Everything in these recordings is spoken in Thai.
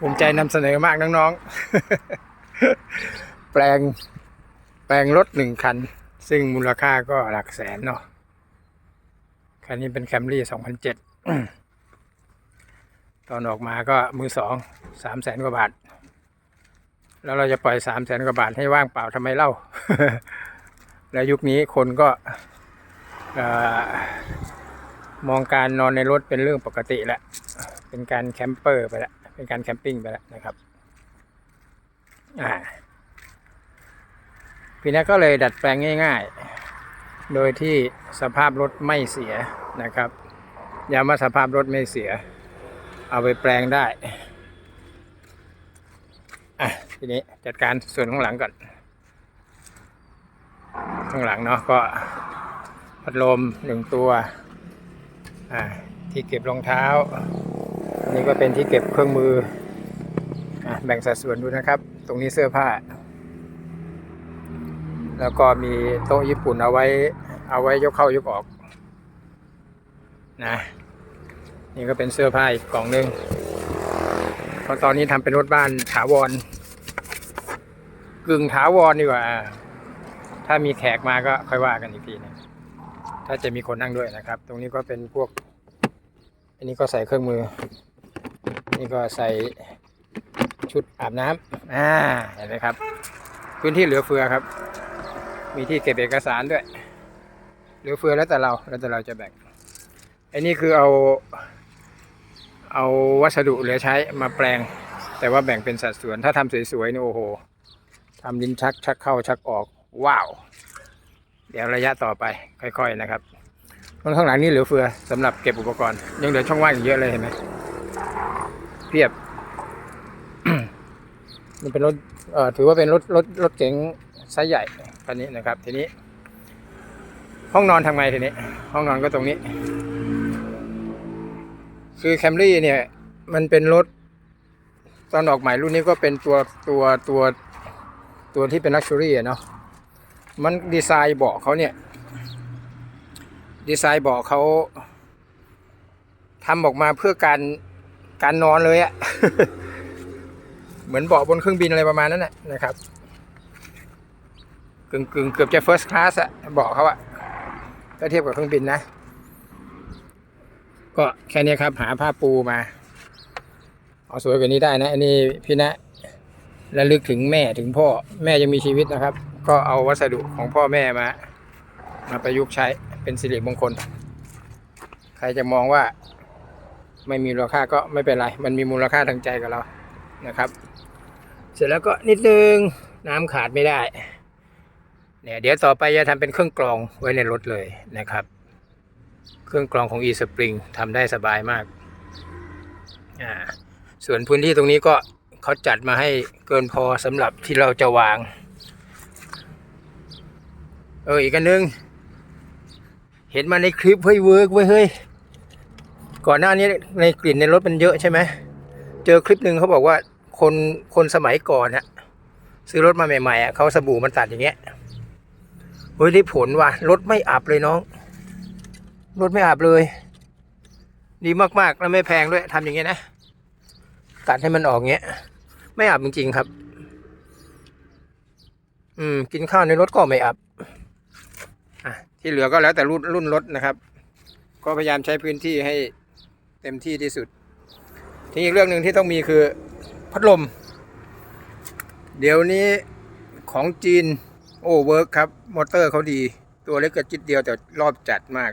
ภูมิใจนำเสนอมากน้องๆ แปลงแปลงรถหนึ่งคัน ซึ่งมูลค่าก็หลักแสนเนาะคันนี้เป็นแคมรี่สองพันเจ็ดตอนออกมาก็มือสองสามแสนกว่าบาท แล้วเราจะปล่อยสามแสนกว่าบาทให้ว่างเปล่าทำไมเล่า แล้วยุคนี้คนก็มองการนอนในรถเป็นเรื่องปกติแล้ว เป็นการแคมเปอร์ไปแล้ว เป็นการแคมปิ้งไปแล้วนะครับอ่าพี่นัทก็เลยดัดแปลงง่าย ๆ โดยที่สภาพรถไม่เสียนะครับย้ำว่าสภาพรถไม่เสีย เอาไปแปลงได้อะทีนี้จัดการส่วนข้างหลังก่อน ข้างหลังเนาะก็พัดลมหนึ่งตัวอ่าที่เก็บรองเท้า นนี้ก็เป็นที่เก็บเครื่องมืออแบ่งสัดส่วนดูนะครับ ตรงนี้เสื้อผ้า แล้วก็มีโต๊ะญี่ปุ่นเอาไว้ เอาไว้ยกเข้ายกออก นะ นี่ก็เป็นเสื้อผ้าอีกกล่องหนึ่งเพราะตอนนี้ทำเป็นรถบ้านถาวรกึ่งถาวรดีกว่า ถ้ามีแขกมาก็ค่อยว่ากันอีกทีหนึงถ้าจะมีคนนั่งด้วยนะครับ ตรงนี้ก็เป็นพวก อันนี้ก็ใส่เครื่องมือ นี่ก็ใส่ชุดอาบน้ำอ่าเห็นไหมครับ พื้นที่เหลือเฟือครับ มีที่เก็บเอกสารด้วย เหลือเฟือแล้วแต่เราแล้วแต่เราจะแบ่งอันนี้คือเอา เอาวัสดุเหลือใช้มาแปลง แต่ว่าแบ่งเป็นสัดส่วน ถ้าทำสวยๆนี่โอ้โหทำลิ้นชักชักเข้าชักออก ว้าว เดี๋ยวระยะต่อไปค่อย ๆ นะครับข้างหลังนี่เหลือเฟือสำหรับเก็บอุปกรณ์ ยังเหลือช่องว่างอีกเยอะเลยเห็นไหม เพียบ มันเป็นรถถือว่าเป็นรถรถรถเก๋งไซส์ใหญ่คันนี้นะครับ ทีนี้ ห้องนอนทำไงทีนี้ ห้องนอนก็ตรงนี้ คือแคมรี่เนี่ย มันเป็นรถตอนออกใหม่รุ่นนี้ก็เป็นตัวตัวตัวตัวที่เป็นลักชัวรี่เนาะมันดีไซน์เบาะเขาเนี่ย ดีไซน์เบาะเขาทำออกมาเพื่อการ การนอนเลยอะเหมือนเบาะบนเครื่องบินอะไรประมาณนั้นแหละนะครับกึ่งกึ่งเกือบจะ first class อะเบาะเขาอะถ้าเทียบกับเครื่องบินนะ ก็แค่นี้ครับ หาผ้าปูมา เอาสวยกว่านี้ได้นะ อันนี้พี่ณะระลึกถึงแม่ถึงพ่อแม่ยังมีชีวิตนะครับ ก็เอาวัสดุของพ่อแม่มา มาประยุกต์ใช้เป็นสิริมงคล ใครจะมองว่า ไม่มีมูลค่าก็ไม่เป็นไร มันมีมูลค่าทางใจกับเรานะครับ เสร็จแล้วก็นิดนึงน้ำขาดไม่ได้เนี่ยเดี๋ยวต่อไปจะทำเป็นเครื่องกรองไว้ในรถเลยนะครับ เครื่องกรองของ eSpring ทำได้สบายมากอ่าส่วนพื้นที่ตรงนี้ก็เขาจัดมาให้เกินพอสำหรับที่เราจะวาง เอออีกอันนึง เห็นมาในคลิปเฮ้ยเวิร์กเว้ยเฮ้ย ก่อนหน้านี้ในกลิ่นในรถมันเยอะใช่ไหมเจอคลิปหนึ่งเขาบอกว่าคนคนสมัยก่อนฮะซื้อรถมาใหม่ๆอะเขาสบู่มันตัดอย่างเงี้ยเฮ้ยได้ผลว่ะรถไม่อับเลยน้อง รถไม่อับเลย ดีมากๆแล้วไม่แพงด้วยทำอย่างเงี้ยนะตัดให้มันออกเงี้ย ไม่อับจริงๆครับ อืม กินข้าวในรถก็ไม่อับอะที่เหลือก็แล้วแต่รุ่นรุ่นรถนะครับ ก็พยายามใช้พื้นที่ให้ เต็มที่ที่สุด ทีนี้อีกเรื่องหนึ่งที่ต้องมีคือพัดลม เดี๋ยวนี้ของจีนโอ้เวิร์กครับ มอเตอร์เขาดี ตัวเล็กกระจิตเดียวแต่รอบจัดมาก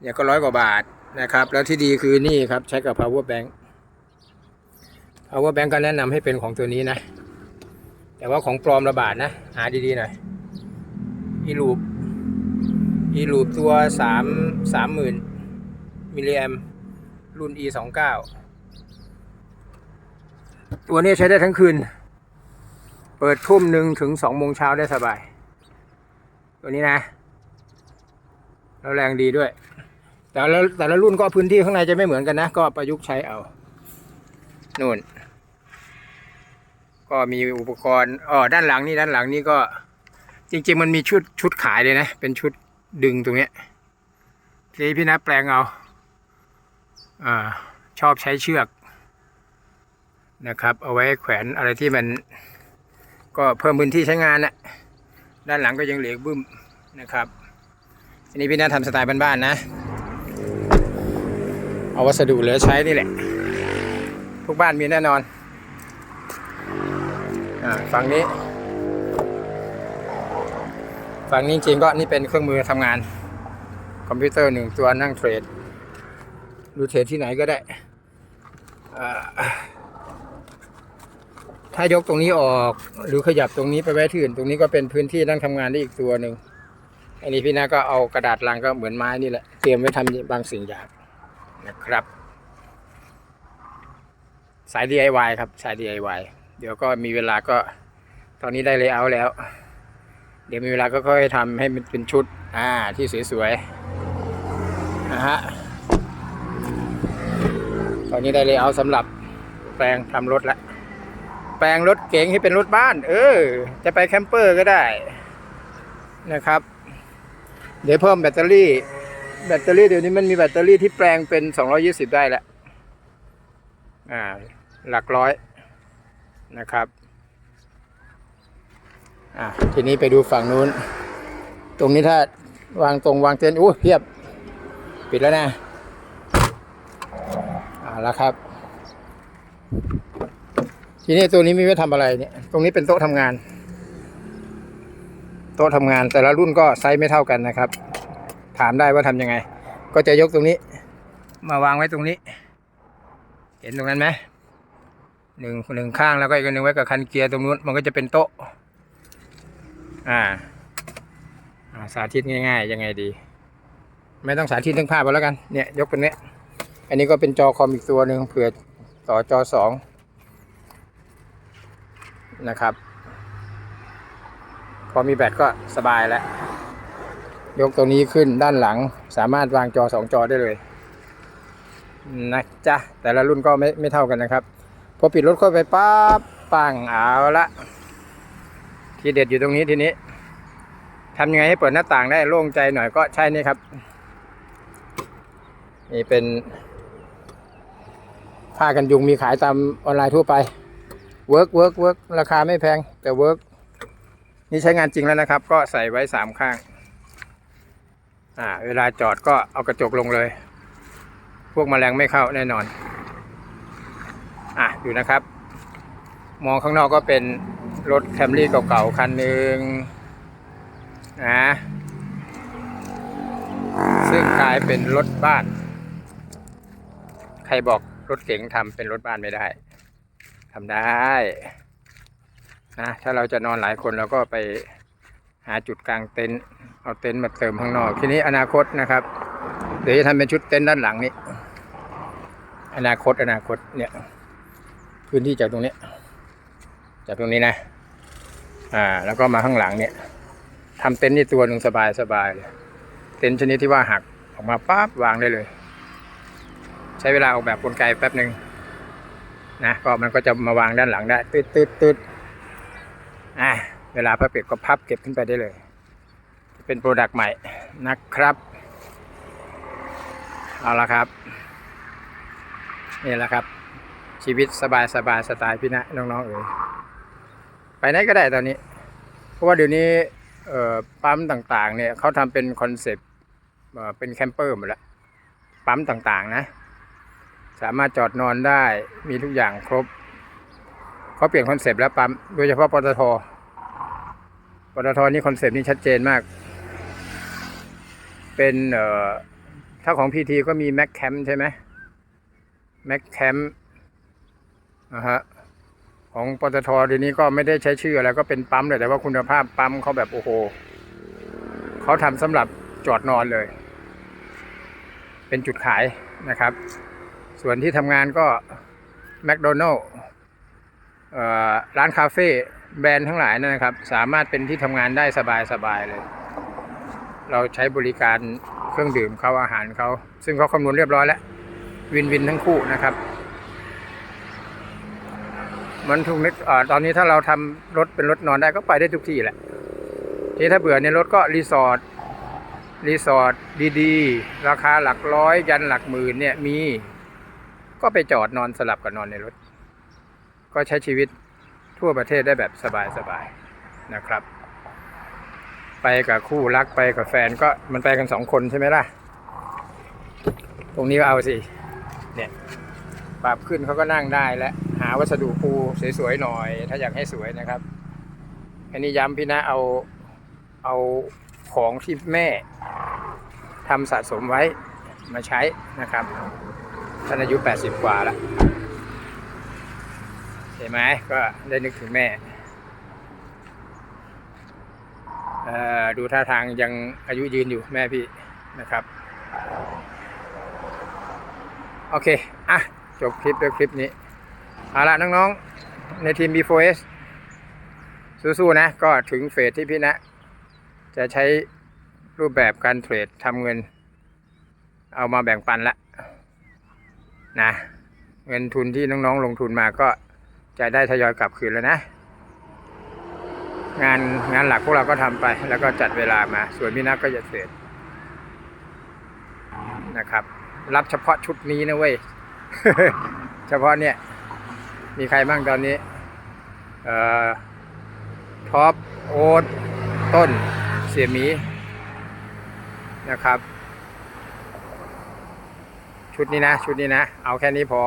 เนี่ยก็ร้อยกว่าบาทนะครับ แล้วที่ดีคือนี่ครับใช้กับ power bank power bank ก็แนะนำให้เป็นของตัวนี้นะ แต่ว่าของปลอมระบาดนะ หาดีๆหน่อยอีลูปอีลูปตัวสามสามหมื่นมิลลิแอม รุ่น e สองเก้าตัวนี้ใช้ได้ทั้งคืน เปิดทุ่มหนึ่งถึงสองโมงเช้าได้สบาย ตัวนี้นะ แล้วแรงดีด้วย แต่ละแต่ละรุ่นก็พื้นที่ข้างในจะไม่เหมือนกันนะ ก็ประยุกต์ใช้เอานู่น ก็มีอุปกรณ์อ๋อด้านหลังนี่ด้านหลังนี่ก็ จริง ๆ มันมีชุดชุดขายเลยนะ เป็นชุดดึงตรงเนี้ยทีนี้พี่นัทแปลงเอา อชอบใช้เชือกนะครับ เอาไว้แขวนอะไรที่มันก็เพิ่มพื้นที่ใช้งานนะด้านหลังก็ยังเหลือบึ้มนะครับอันนี้พี่น่าทำสไตล์บ้านๆนะ เอาวัสดุเหลือใช้นี่แหละ ทุกบ้านมีแน่นอนอฝั่งนี้ ฝั่งนี้จริงก็นี่เป็นเครื่องมือทำงาน คอมพิวเตอร์หนึ่งตัวนั่งเทรด ดูเทรดที่ไหนก็ได้ ถ้ายกตรงนี้ออก หรือขยับตรงนี้ไปไว้ที่อื่น ตรงนี้ก็เป็นพื้นที่นั่งทำงานได้อีกตัวหนึ่งอันนี้พี่นาก็เอากระดาษลังก็เหมือนไม้นี่แหละ เตรียมไว้ทำบางสิ่งอย่างนะครับ สาย DIY ครับ สาย DIY เดี๋ยวก็มีเวลาก็ตอนนี้ได้เลเยอร์แล้ว เดี๋ยวมีเวลาก็ค่อยทำให้มันเป็นชุด อ่าที่สวยๆนะฮะ ตอนนี้ได้เลยเอร์สำหรับแปลงทำรถละ แปลงรถเก๋งให้เป็นรถบ้าน เออ จะไปแคมเปอร์ก็ได้นะครับ เดี๋ยวเพิ่มแบตเตอรี่ แบตเตอรี่เดี๋ยวนี้มันมีแบตเตอรี่ที่แปลงเป็น 220 ได้แล้วอ่า หลักร้อยนะครับอะทีนี้ไปดูฝั่งนู้น ตรงนี้ถ้าวางตรงวางเต็นท์อู้เพียบ ปิดแล้วนะ แล้วครับ ทีนี้ตัวนี้มีไว้ทำอะไรเนี่ย ตรงนี้เป็นโต๊ะทำงาน โต๊ะทำงานแต่ละรุ่นก็ไซส์ไม่เท่ากันนะครับ ถามได้ว่าทำยังไง ก็จะยกตรงนี้ มาวางไว้ตรงนี้ เห็นตรงนั้นไหมหนึ่งหนึ่งข้างแล้วก็อีกหนึ่งไว้กับคันเกียร์ตรงนู้นมันก็จะเป็นโต๊ะ อ่าอ่าสาธิตง่ายๆ ยังไงดี ไม่ต้องสาธิตทั้งภาพเอาแล้วกัน เนี่ย ยกเป็นเนี้ย อันนี้ก็เป็นจอคอมอีกตัวหนึ่งเผื่อต่อจอสองนะครับ พอมีแบตก็สบายแล้ว ยกตัวนี้ขึ้นด้านหลังสามารถวางจอสองจอได้เลยนะจ๊ะ แต่ละรุ่นก็ไม่ไม่เท่ากันนะครับ พอปิดรถเข้าไปปั๊บปังเอาละทีเด็ดอยู่ตรงนี้ทีนี้ทำยังไงให้เปิดหน้าต่างได้โล่งใจหน่อยก็ใช่นี่ครับ นี่เป็น ผ้ากันยุงมีขายตามออนไลน์ทั่วไปเวิร์กเวิร์กเวิร์กราคาไม่แพงแต่เวิร์กนี่ใช้งานจริงแล้วนะครับ ก็ใส่ไว้สามข้าง อ่า เวลาจอดก็เอากระจกลงเลย พวกแมลงไม่เข้าแน่นอน อะอยู่นะครับ มองข้างนอกก็เป็นรถแคมรี่เก่าๆ คันหนึ่งนะซึ่งกลายเป็นรถบ้าน ใครบอก รถเก๋งทำเป็นรถบ้านไม่ได้ทำได้นะถ้าเราจะนอนหลายคนเราก็ไปหาจุดกลางเต็นท์เอาเต็นท์มาเติมข้างนอก ทีนี้อนาคตนะครับ เดี๋ยวจะทำเป็นชุดเต็นท์ด้านหลังนี้อนาคตอนาคตเนี่ยพื้นที่จากตรงนี้ จากตรงนี้นะ อ่า แล้วก็มาข้างหลังเนี่ยทำเต็นท์นี่ตัวหนึ่งสบายสบายเลยเต็นท์ชนิดที่ว่าหักออกมาปั๊บวางได้เลย ใช้เวลาออกแบบกลไกแป๊บหนึ่งนะก็มันก็จะมาวางด้านหลังได้ตืดตืดตืดอ่าเวลาพับเก็บก็พับเก็บขึ้นไปได้เลย เป็นโปรดักต์ใหม่นะครับ เอาละครับ นี่แหละครับ ชีวิตสบายสบายสไตล์พี่นะน้องๆเอ๋ยไปไหนก็ได้ตอนนี้ เพราะว่าเดี๋ยวนี้ปั๊มต่างๆเนี่ยเขาทำเป็นคอนเซปต์เอ่อเป็นแคมเปอร์หมดแล้วปั๊มต่างๆนะ สามารถจอดนอนได้มีทุกอย่างครบเขาเปลี่ยนคอนเซปต์แล้วปั๊มโดยเฉพาะปตทปตทนี่คอนเซปต์นี่ชัดเจนมาก เป็นเอ่อถ้าของพีทีก็มีแม็กแคมใช่ไหมแม็กแคมนะฮะของปตทเดี๋ยวนี้ก็ไม่ได้ใช้ชื่ออะไรก็เป็นปั๊มเลยแต่ว่าคุณภาพปั๊มเขาแบบโอ้โหเขาทำสำหรับจอดนอนเลย เป็นจุดขายนะครับ ส่วนที่ทำงานก็แมคโดนัลล์ร้านคาเฟ่แบรนด์ทั้งหลายนะครับ สามารถเป็นที่ทำงานได้สบายๆเลย เราใช้บริการเครื่องดื่มเขาอาหารเขา ซึ่งเขาคำนวณเรียบร้อยแล้ว วินวินทั้งคู่นะครับ มันถูกนึกอตอนนี้ถ้าเราทำรถเป็นรถนอนได้ก็ไปได้ทุกที่แหละ ที่ถ้าเบื่อในรถก็รีสอร์ทรีสอร์ทดีๆ ราคาหลักร้อยยันหลักหมื่นเนี่ยมี ก็ไปจอดนอนสลับกับนอนในรถ ก็ใช้ชีวิตทั่วประเทศได้แบบสบายๆนะครับ ไปกับคู่รักไปกับแฟนก็มันไปกันสองคนใช่ไหมล่ะ ตรงนี้ก็เอาสิ เนี่ยปรับขึ้นเขาก็นั่งได้แล้วหาวัสดุปูสวยๆหน่อย ถ้าอยากให้สวยนะครับอันนี้ย้ำพี่นะเอาเอาของที่แม่ทำสะสมไว้มาใช้นะครับ ท่านอายุ 80 กว่าแล้วเห็นไหมก็ได้นึกถึงแม่ดูท่าทางยังอายุยืนอยู่แม่พี่นะครับ โอเค อะ จบคลิปด้วยคลิปนี้ เอาละน้องๆ ในทีม B4S สู้ๆนะ ก็ถึงเฟสที่พี่นะ จะใช้รูปแบบการเทรดทำเงิน เอามาแบ่งปันละ นะเงินทุนที่น้องๆลงทุนมาก็จะได้ทยอยกลับคืนแล้วนะ งานงานหลักพวกเราก็ทำไป แล้วก็จัดเวลามา ส่วนพี่นักก็จะเทรดนะครับ รับเฉพาะชุดนี้นะเว้ยเฉพาะเนี่ย มีใครบ้างตอนนี้ เอ่อท็อปโอ๊ตต้นเสียมีนะครับ ชุดนี้นะชุดนี้นะ เอาแค่นี้พอ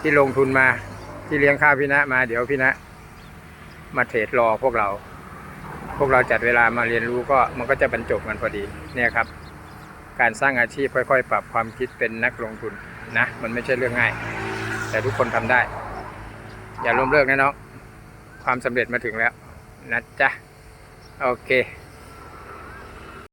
ที่ลงทุนมา ที่เลี้ยงข้าวพี่นะมาเดี๋ยวพี่นะ มาเทรดรอพวกเรา พวกเราจัดเวลามาเรียนรู้ก็มันก็จะบรรจบกันพอดีเนี่ยครับ การสร้างอาชีพค่อยๆ ปรับความคิดเป็นนักลงทุนนะ มันไม่ใช่เรื่องง่าย แต่ทุกคนทำได้ อย่าล้มเลิกนะน้องความสำเร็จมาถึงแล้วนะจ๊ะโอเค